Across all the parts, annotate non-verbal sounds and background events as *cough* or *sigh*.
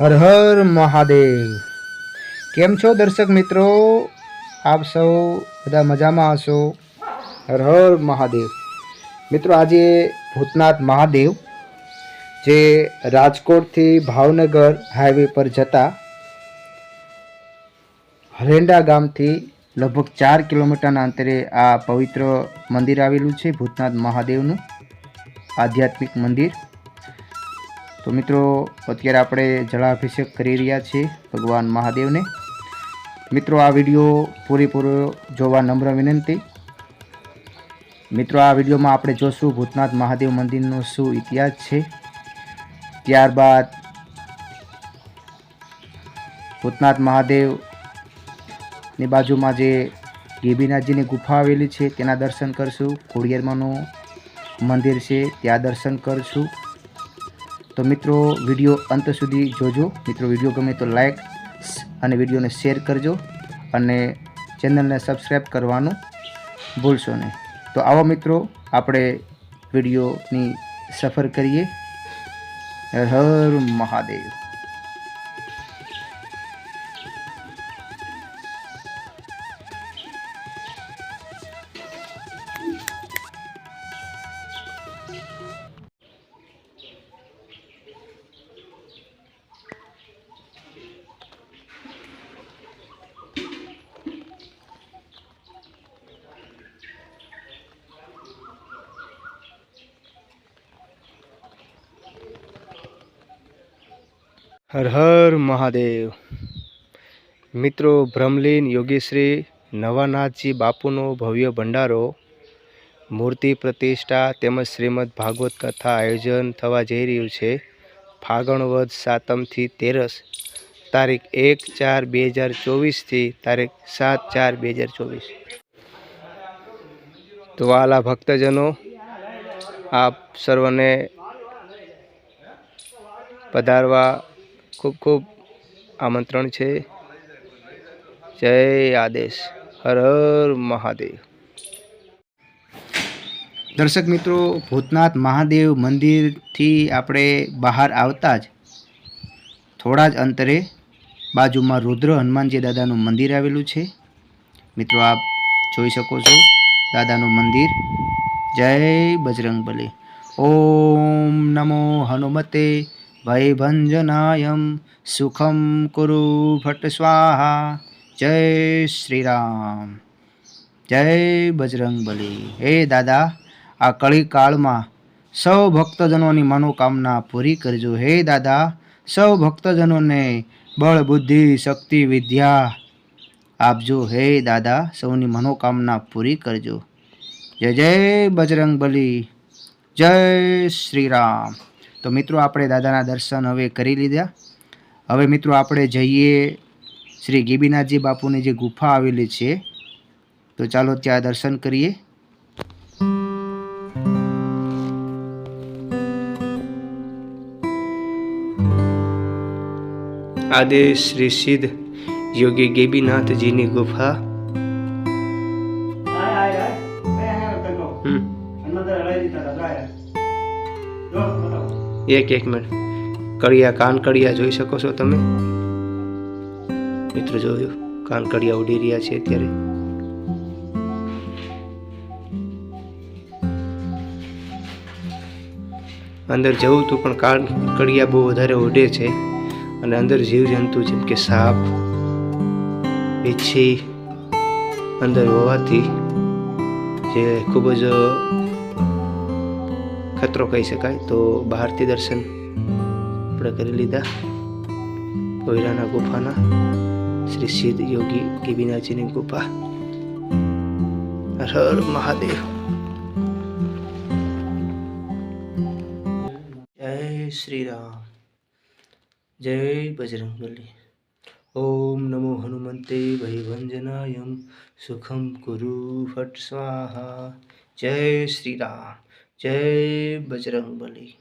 હર હર મહાદેવ. કેમ છો દર્શક મિત્રો? આપ સૌ બધા મજામાં હશો? હર હર મહાદેવ. મિત્રો, આજે ભૂતનાથ મહાદેવ જે રાજકોટથી ભાવનગર હાઈવે પર જતા હરેંડા ગામથી લગભગ ચાર કિલોમીટરના અંતરે આ પવિત્ર મંદિર આવેલું છે, ભૂતનાથ મહાદેવનું આધ્યાત્મિક મંદિર. તો મિત્રો, અત્યારે આપણે જળાભિષેક કરી રહ્યા છીએ ભગવાન મહાદેવને. મિત્રો, આ વીડિયો પૂરેપૂરો જોવા નમ્ર વિનંતી. મિત્રો, આ વિડીયોમાં આપણે જોશું ભૂતનાથ મહાદેવ મંદિરનો શું ઇતિહાસ છે. ત્યારબાદ ભૂતનાથ મહાદેવની બાજુમાં જે ગીબીનાથજીની ગુફા આવેલી છે, તેના દર્શન કરશું. ખોડિયારમાંનું મંદિર છે, ત્યાં દર્શન કરશું. તો મિત્રો, વીડિયો અંત સુધી જોજો. મિત્રો, વીડિયો ગમે તો લાઈક અને વિડીયોને શેર કરજો અને ચેનલને સબસ્ક્રાઈબ કરવાનું ભૂલશો નહીં. તો આવો મિત્રો, આપણે વિડીયોની સફર કરીએ. હર મહાદેવ. હર હર મહાદેવ. મિત્રો ભ્રમલીન યોગીશ્રી, નવાનાથજી બાપુનો ભવ્ય ભંડારો, મૂર્તિ પ્રતિષ્ઠા તેમજ શ્રીમદ ભાગવત કથા આયોજન થવા જઈ રહ્યું છે. ફાગણ વધ સાતમથી તેરસ તારીખ એક ચાર બે હજાર ચોવીસથી તારીખ સાત ચાર બે હજાર ચોવીસ. તો વાલા ભક્તજનો, આપ સર્વને પધારવા ખૂબ ખૂબ આમંત્રણ છે. જય આદેશ. હર હર મહાદેવ. દર્શક મિત્રો, ભૂતનાથ મહાદેવ મંદિરથી આપણે બહાર આવતા જ થોડા જ અંતરે બાજુમાં રુદ્ર હનુમાનજી દાદાનું મંદિર આવેલું છે. મિત્રો, આપ જોઈ શકો છો દાદાનું મંદિર. જય બજરંગબલી ઓમ નમો હનુમતે ભયભંજનાયમ સુખમ કુરુ ભટ્ટ સ્વાહા જય શ્રી રામ જય બજરંગબલી હે દાદા આ કળી કાળમાં સૌ ભક્તજનોની મનોકામના પૂરી કરજો. હે દાદા, સૌ ભક્તજનોને બળ, બુદ્ધિ, શક્તિ, વિદ્યા આપજો. હે દાદા, સૌની મનોકામના પૂરી કરજો. જય જય બજરંગબલી. જય શ્રી રામ તો મિત્રો, આપણે દાદાના દર્શન હવે કરી લીધા. હવે મિત્રો, આપણે જઈએ શ્રી ગીબીનાથજી બાપુની જે ગુફા આવેલી છે. તો ચાલો ત્યાં દર્શન કરીએ. આદેશ શ્રી સિદ્ધ યોગી ગેબીનાથજીની ગુફા એક એક મિનિટ. કડિયા, કાન કડિયા જોઈ શકો છો તમે? મિત્રો જોયું કાન કડિયા ઉડી રહ્યા છે અત્યારે. અંદર જવું તો પણ કાન કડિયા બહુ વધારે ઉડે છે. અને અંદર જીવજંતુ જેમ કે સાપ વીછી અંદર હોવાથી જે ખૂબ જ ખતરો કહી શકાય. તો બહારથી દર્શન આપણે કરી લીધા. કોયરાના ગુફાના. શ્રી સિદ્ધ યોગી ગિબીનાથજીની ગુફા. હર મહાદેવ. જય શ્રી રામ. જય બજરંગબલી. ઓમ નમો હનુમંતે ભયભંજનાયમ સુખમ કુરુ ફટ સ્વાહા. જય શ્રી રામ. જય બજરંગબલી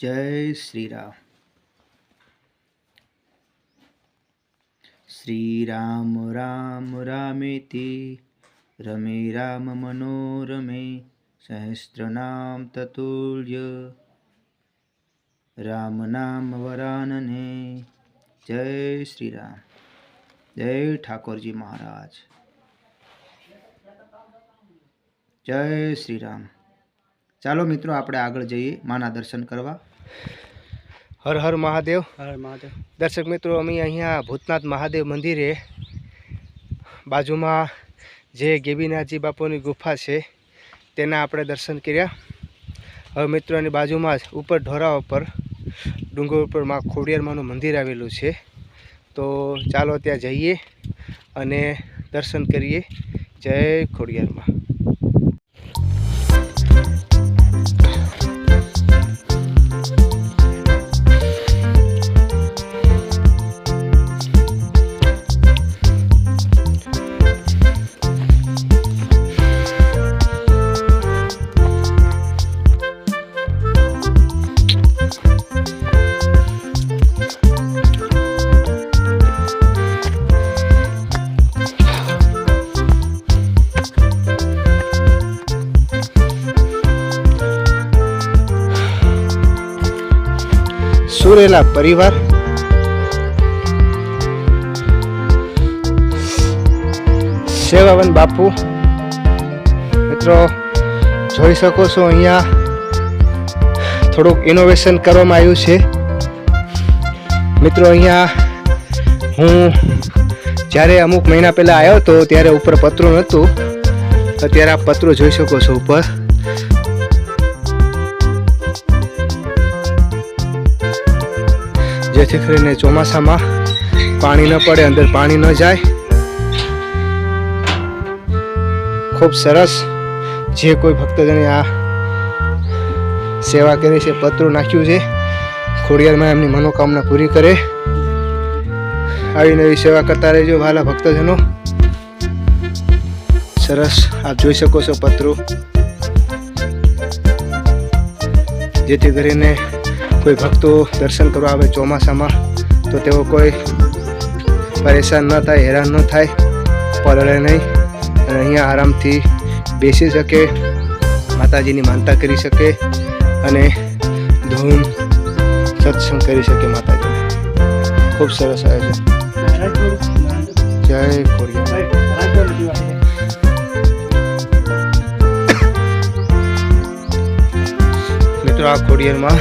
જય શ્રી રામ. શ્રી રામ રામ રામેતિ રમે રામ મનોરમે સહસ્ત્રનામ તતુલ્ય. રામ નામ વરાનને. જય શ્રી રામ. જય ઠાકોરજી મહારાજ. જય શ્રી રામ ચાલો મિત્રો આપણે આગળ જઈએ માના દર્શન કરવા. હર હર મહાદેવ. હર મહાદેવ. દર્શક મિત્રો અમે અહીંયા ભૂતનાથ મહાદેવ મંદિરે બાજુમાં જે ગેબીનાથજી બાપુની ગુફા છે તેના આપણે દર્શન કર્યા. હવે મિત્રોની બાજુમાં જ ઉપર ઢોરા ઉપર ડુંગર ઉપરમાં ખોડિયારમાંનું મંદિર આવેલું છે. તો ચાલો ત્યાં જઈએ અને દર્શન કરીએ. જય ખોડિયારમાં. સુરેલા પરિવાર. સેવાવન બાપુ, મિત્રો, જોઈ શકો છો અહીંયા થોડુંક ઇનોવેશન કરવામાં આવ્યું છે. મિત્રો, અહીંયા હું જ્યારે અમુક મહિના પહેલાં આવ્યો હતો, ત્યારે ઉપર પતરું નહોતું. અત્યારે આ પતરું જોઈ શકો છો ઉપર. જેથી કરીને ચોમાસામાં પાણી ન પડે, અંદર પાણી ન જાય. ખૂબ સરસ જે કોઈ ભક્તજને આ સેવા કરી છે, પતરું નાખ્યું છે, ખોડિયારમાં એમની મનોકામના પૂરી કરે. આવી નવી સેવા કરતા રહેજો વાલા ભક્તજનો. સરસ, આપ જોઈ શકો છો પતરું. જેથી કરીને કોઈ ભક્તો દર્શન કરવા આવે ચોમાસામાં, તો તેઓ કોઈ પરેશાન ન થાય, હેરાન ન થાય પલળે નહીં. અને અહીંયા આરામથી બેસી શકે, માતાજીની માનતા કરી શકે અને ધૂમ સત્સંગ કરી શકે માતાજીને. ખૂબ સરસ આયોજન જય ખોડિયા મિત્રો, આ ખોડિયારમાં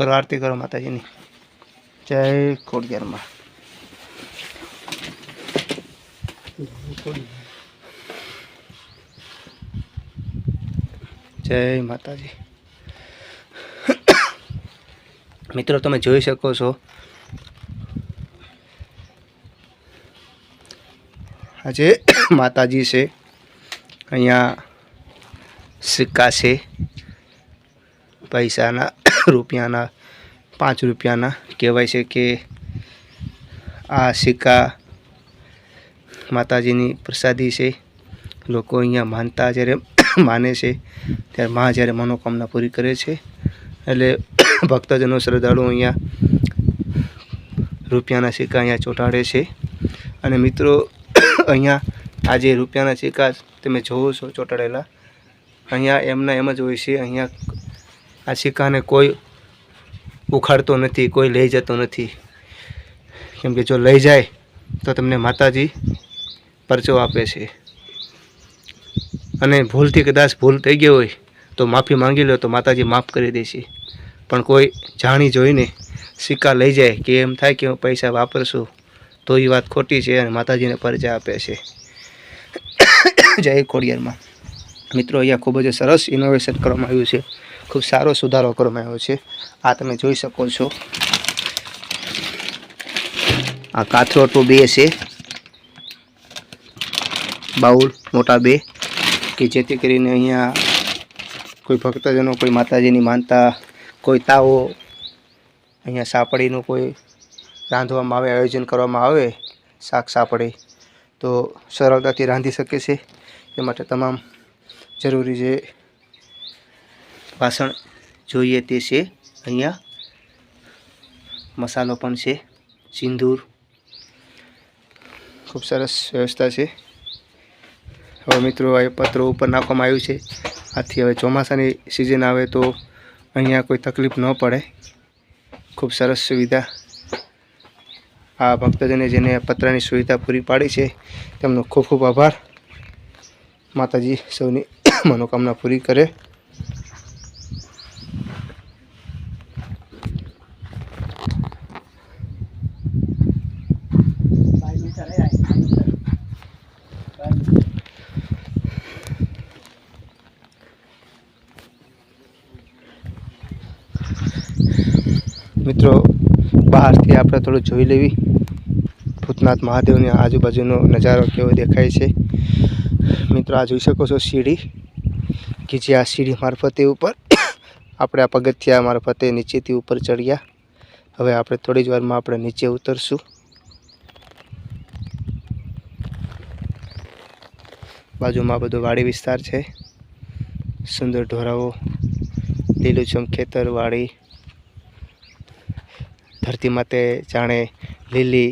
કરો આરતી કરો માતાજીની જય ખોડિયારમાં જય માતાજી મિત્રો તમે જોઈ શકો છો। આજે માતાજી છે, અહીંયા સિક્કા છે, પૈસાના રૂપિયાના, પાંચ રૂપિયાના કહેવાય છે કે આ સિક્કા માતાજીની પ્રસાદી છે. લોકો અહીંયા માનતા જ્યારે *coughs* માને છે, ત્યારે માં જ્યારે મનોકામના પૂરી કરે છે. એટલે *coughs* ભક્તજનો શ્રદ્ધાળુ અહીંયા રૂપિયાના સિક્કા અહીંયા ચોંટાડે છે. અને મિત્રો, *coughs* અહીંયા આ જે રૂપિયાના સિક્કા તમે જોવો છો ચોંટાડેલા, અહીંયા એમના એમ જ હોય છે. અહીંયા આ સિક્કાને કોઈ ઉખાડતો નથી, કોઈ લઈ જતો નથી. કેમ કે જો લઈ જાય, તો તમને માતાજી પરચો આપે છે. અને ભૂલથી કદાચ ભૂલ થઈ ગઈ હોય, તો માફી માંગી લો, તો માતાજી માફ કરી દેશે. પણ કોઈ જાણી જોઈને સિક્કા લઈ જાય, કે એમ થાય કે હું પૈસા વાપરશું, તો એ વાત ખોટી છે અને માતાજીને પરચા આપે છે. જય ખોડિયારમાં. મિત્રો, અહીંયા ખૂબ જ સરસ ઇનોવેશન કરવામાં આવ્યું છે. ખૂબ સારો સુધારો કરવામાં આવ્યો છે. આ તમે જોઈ શકો છો. આ કાથરોટો બે છે. બાઉલ મોટા બે, કે જેથી કરીને અહીંયા કોઈ ભક્તજનો, કોઈ માતાજીની માનતા, કોઈ તાવો અહીંયા સાપડીનું કોઈ રાંધવામાં આવે, આયોજન કરવામાં આવે, શાક સાપડી, તો સરળતાથી રાંધી શકે છે. એ માટે તમામ જરૂરી જે વાસણ જોઈએ તે છે. અહીંયા મસાલો પણ છે. સિંદૂર. ખૂબ સરસ વ્યવસ્થા છે. હવે મિત્રો આ પત્રો ઉપર નાખવામાં આવ્યું છે. આથી હવે ચોમાસાની સિઝન આવે તો અહીંયા કોઈ તકલીફ ન પડે. ખૂબ સરસ સુવિધા. આ ભક્તજને જેને પત્રની સુવિધા પૂરી પાડી છે, તેમનો ખૂબ ખૂબ આભાર. માતાજી સૌની *coughs* મનોકામના પૂરી કરે મિત્રો બહારથી આપણે થોડું જોઈ લેવી. ભૂતનાથ મહાદેવની આજુબાજુનો નજારો કેવો દેખાય છે. મિત્રો, આ જોઈ શકો છો સીડી. કે જે આ સીડી મારફતે ઉપર *coughs* આપણે આ પગથિયા મારફતે નીચેથી ઉપર ચડ્યા. હવે આપણે થોડી જ વારમાં આપણે નીચે ઉતરશું. બાજુમાં બધો વાડી વિસ્તાર છે. સુંદર ઢોરાઓ, લીલુંછમ ખેતર વાડી ધરતી માતે જાણે લીલી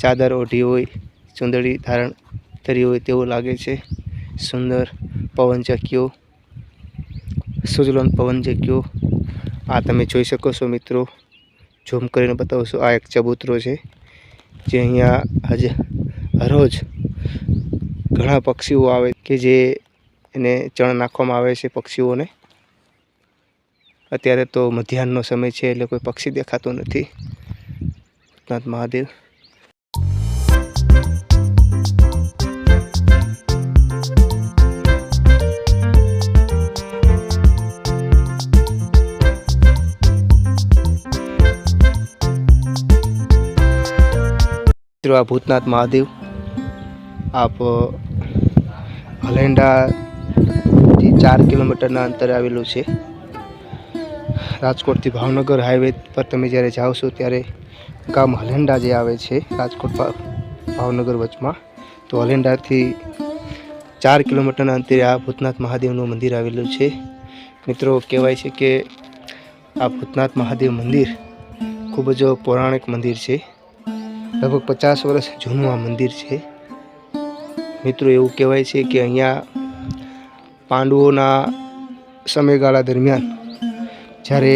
ચાદર ઓઢી હોય ચુંદડી ધારણ કરી હોય તેવું લાગે છે. સુંદર પવન ચક્યો સુજલોન પવન ચક્યો આ તમે જોઈ શકો છો મિત્રો. ઝૂમ કરીને બતાવશો, આ એક ચબૂતરો છે, જે અહીંયા હજ રોજ ઘણા પક્ષીઓ આવે કે જે એને ચણ નાખવામાં આવે છે પક્ષીઓને. અત્યારે તો મધ્યાહનનો સમય છે, એટલે કોઈ પક્ષી દેખાતું નથી. ભૂતનાથ મહાદેવ. આ ભૂતનાથ મહાદેવ, આપ હલેન્ડાથી ચાર કિલોમીટરના અંતરે આવેલું છે. રાજકોટથી ભાવનગર હાઈવે પર તમે જ્યારે જાઓ છો ત્યારે ગામ હલેન્ડા જે આવે છે, રાજકોટ ભાવનગર વચમાં, તો હલેન્ડાથી ચાર કિલોમીટરના અંતરે આ ભૂતનાથ મહાદેવનું મંદિર આવેલું છે. મિત્રો, કહેવાય છે કે આ ભૂતનાથ મહાદેવ મંદિર ખૂબ જ પૌરાણિક મંદિર છે. લગભગ પચાસ વર્ષ જૂનું આ મંદિર છે. મિત્રો, એવું કહેવાય છે કે અહીંયા પાંડવોના સમયગાળા દરમિયાન જ્યારે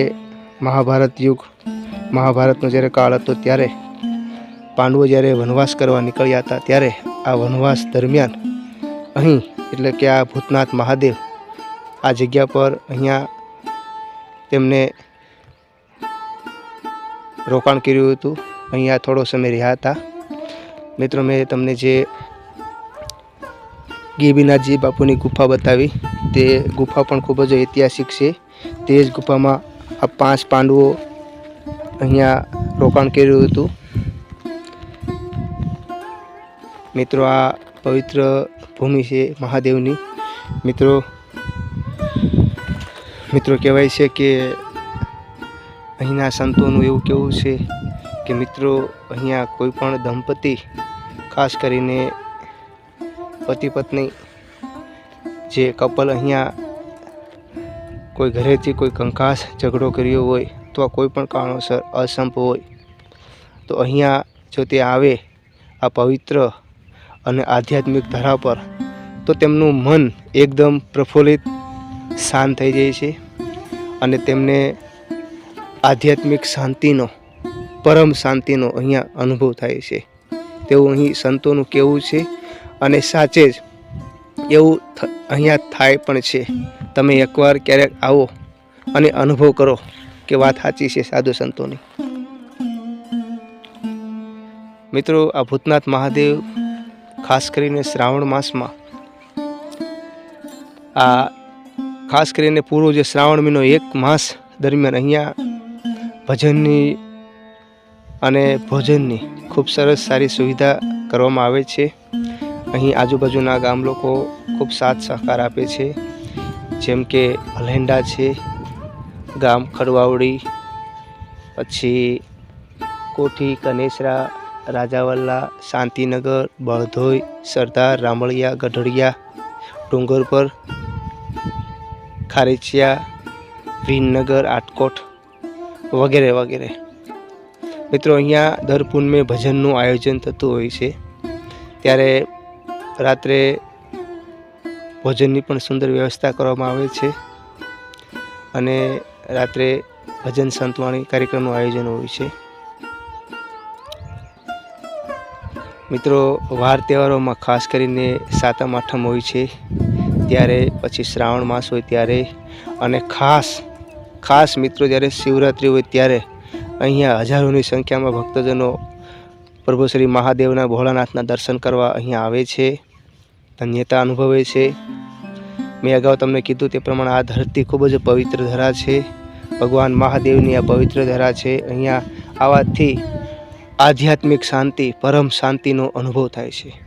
મહાભારત યુગ, મહાભારતનો જ્યારે કાળ હતો ત્યારે પાંડવો જ્યારે વનવાસ કરવા નીકળ્યા હતા, ત્યારે આ વનવાસ દરમિયાન અહીં એટલે કે આ ભૂતનાથ મહાદેવ આ જગ્યા પર અહીંયા તેમને રોકાણ કર્યું હતું. અહીંયા થોડો સમય રહ્યા હતા. મિત્રો, મેં તમને જે ગીબીનાથજી બાપુની ગુફા બતાવી, તે ગુફા પણ ખૂબ જ ઐતિહાસિક છે. તે જ ગુફામાં આ પાંચ પાંડવો અહીંયા રોકાણ કર્યું હતું. મિત્રો, આ પવિત્ર ભૂમિ છે મહાદેવની. મિત્રો મિત્રો કહેવાય છે કે અહીંના સંતોનું એવું કેવું છે કે મિત્રો, અહીંયા કોઈ પણ દંપતી, ખાસ કરીને પતિ પત્ની જે કપલ અહીંયા કોઈ ઘરેથી કોઈ કંકાસ ઝઘડો કર્યો હોય અથવા કોઈ પણ કારણોસર અસંપ હોય. તો અહીંયા જો તે આવે, આ પવિત્ર અને આધ્યાત્મિક ધરા પર, તો તેમનું મન એકદમ પ્રફુલ્લિત, શાંત થઈ જાય છે અને તેમને આધ્યાત્મિક શાંતિનો, પરમ શાંતિનો અહીંયા અનુભવ થાય છે. તેવું અહીં સંતોનું કહેવું છે અને સાચે જ એવું અહીંયા થાય પણ છે. તમે એકવાર ક્યારેક આવો અને અનુભવ કરો કે વાત સાચી છે સાધુ સંતોની. મિત્રો, આ ભૂતનાથ મહાદેવ ખાસ કરીને શ્રાવણ માસમાં, આ ખાસ કરીને પૂરો જે શ્રાવણ મહિનો એક માસ દરમિયાન અહીંયા ભજનની અને ભોજનની ખૂબ સરસ સારી સુવિધા કરવામાં આવે છે. અહીં આજુબાજુના ગામ લોકો ખૂબ સાથ સહકાર આપે છે. જેમ કે અલેંડા છે, ગામ ખડવાવડી, પછી કોઠી, કનેસરા, રાજાવલ્લા, શાંતિનગર, બળધોઈ, સરદાર, રામળિયા, ગઢડિયા ડુંગરપર ખારેચિયા, ભીમનગર, આટકોટ વગેરે વગેરે. મિત્રો, અહીંયા દર પૂનમે ભજનનું આયોજન થતું હોય છે. ત્યારે રાત્રે ભોજનની પણ સુંદર વ્યવસ્થા કરવામાં આવે છે. અને રાત્રે ભજન સંતવાણી કાર્યક્રમનું આયોજન હોય છે. મિત્રો, વાર તહેવારોમાં ખાસ કરીને સાતમ, આઠમ હોય છે. ત્યારે પછી શ્રાવણ માસ હોય ત્યારે અને ખાસ ખાસ મિત્રો, જ્યારે શિવરાત્રિ હોય ત્યારે અહીંયા હજારોની સંખ્યામાં ભક્તજનો પ્રભુ શ્રી મહાદેવના ભોળાનાથના દર્શન કરવા અહીંયા આવે છે. ધન્યતા અનુભવે છે. મેં અગાઉ તમને કીધું તે પ્રમાણે આ ધરતી ખૂબ જ પવિત્ર ધરા છે. ભગવાન મહાદેવની આ પવિત્ર ધરા છે. અહીંયા આવવાથી આધ્યાત્મિક શાંતિ, પરમ શાંતિનો અનુભવ થાય છે.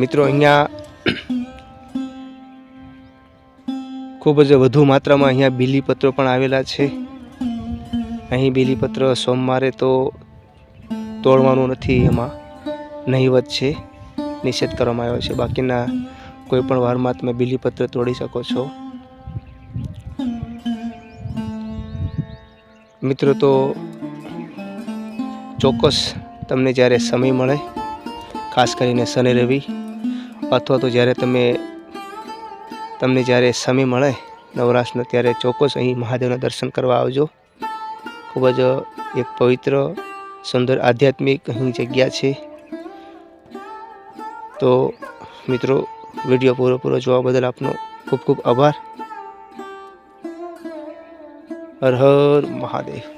મિત્રો, અહીંયા ખૂબ જ વધુ માત્રામાં અહીંયા બીલીપત્રો પણ આવેલા છે. અહીં બીલીપત્ર સોમવારે તો તોડવાનું નથી એમાં. નહીવત છે, નિષેધ કરવામાં આવ્યો છે. બાકીના કોઈ પણ વારમાં તમે બીલીપત્ર તોડી શકો છો. મિત્રો તો ચોક્કસ તમને જ્યારે સમય મળે, ખાસ કરીને શનિ રવિ, અથવા તો જ્યારે તમે, તમને જ્યારે સમય મળે નવરાશનો, ત્યારે ચોક્કસ અહીં મહાદેવના દર્શન કરવા આવજો. ખૂબ જ એક પવિત્ર, સુંદર, આધ્યાત્મિક અહીં જગ્યા છે. તો મિત્રો, વીડિયો પૂરો પૂરો જોવા બદલ આપનો ખૂબ ખૂબ આભાર. હર હર મહાદેવ.